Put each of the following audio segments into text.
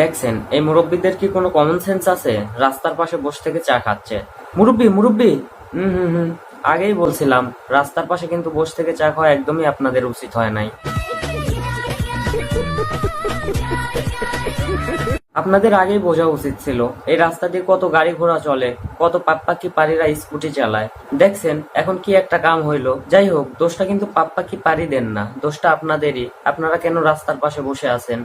দেখছেন, এই মুরব্বীদের কি কোনো কমন সেন্স আছে? রাস্তার পাশে বসে থেকে চা খাচ্ছে। মুরব্বী, মুরব্বি! হুম হুম হুম। আগেই বলছিলাম, রাস্তার পাশে কিন্তু বসে থেকে চা খাওয়া একদমই আপনাদের উচিত হয় নাই। আপনাদের আগেই বোঝা উচিত ছিল, এই রাস্তা দিয়ে কত গাড়ি ঘোড়া চলে, কত পাপ্পাকি পাড়িরা স্কুটি চালায়। দেখছেন, এখন কি একটা কাম হইল। যাই হোক, দোষটা কিন্তু পাপ্পাকি পাড়ি দেন না, দোষটা আপনাদেরই। আপনারা কেন রাস্তার পাশে বসে আছেন?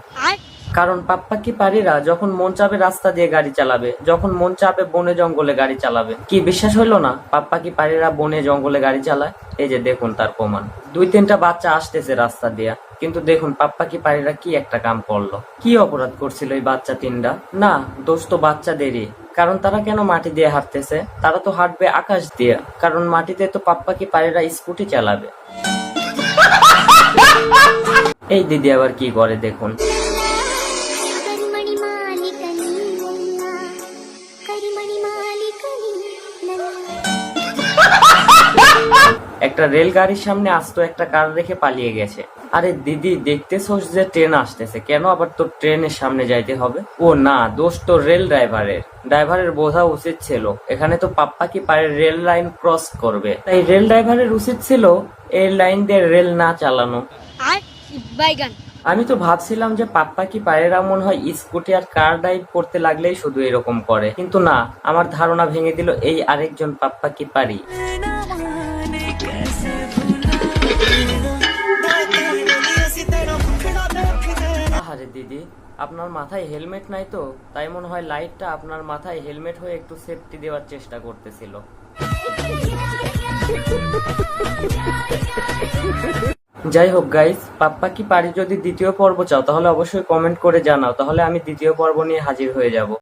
কারণ পাপ্পাকি পাড়িরা যখন মন চাবে রাস্তা দিয়ে গাড়ি চালাবে, যখন মন চাবে বনে জঙ্গলে গাড়ি চালাবে। কি বিশ্বাস হইল না? পাপ্পাকি পাড়িরা বনে জঙ্গলে গাড়ি চালায়? এই যে দেখুন তার প্রমাণ। দুই তিনটা বাচ্চা আসতেছে রাস্তা দিয়া। কিন্তু দেখুন পাপ্পাকি পাড়িরা কি একটা কাম করল? কি অপরাধ করছিল এই বাচ্চা তিনটা? না, দোষ তো বাচ্চাদেরই। কারণ তারা কেন মাটি দিয়ে হাঁটতেছে? তারা তো হাঁটবে আকাশ দিয়ে। কারণ মাটিতে তো পাপ্পাকি পাড়িরা স্কুটি চালাবে। এই দিদি আবার কি করে দেখুন? একটা রেলগাড়ির সামনে আস্ত একটা কার রেখে পালিয়ে গেছে। আরে দিদি দেখতেছোস যে ট্রেন আসতেছে। কেন আবার তোর ট্রেনের সামনে যাইতে হবে? ও না দোষ তো রেল ড্রাইভারের। ড্রাইভারের বোঝা উচিত ছিল। এখানে তো পাপ্পা কি পারে রেল লাইন ক্রস করবে? তাই রেল ড্রাইভারের উচিত ছিল এই লাইন দিয়ে রেল না চালানো। আমি তো ভাবছিলাম যে পাপ্পা কি পায়েরা মনে হয় স্কুটি আর কার ড্রাইভ করতে লাগলেই শুধু এরকম করে। কিন্তু না আমার ধারণা ভেঙে দিল এই আরেকজন পাপ্পা কি পারি। আপনার মাথায় হেলমেট নাই তো, তাই মনে হয় লাইটটা আপনার মাথায় হেলমেট হয়ে একটু সেফটি দেওয়ার চেষ্টা করতেছিল। যাই হোক গাইস পাপ্পা কি পারি যদি দ্বিতীয় পর্ব চাও, তাহলে অবশ্যই কমেন্ট করে জানাও। তাহলে আমি দ্বিতীয় পর্ব নিয়ে হাজির হয়ে যাব।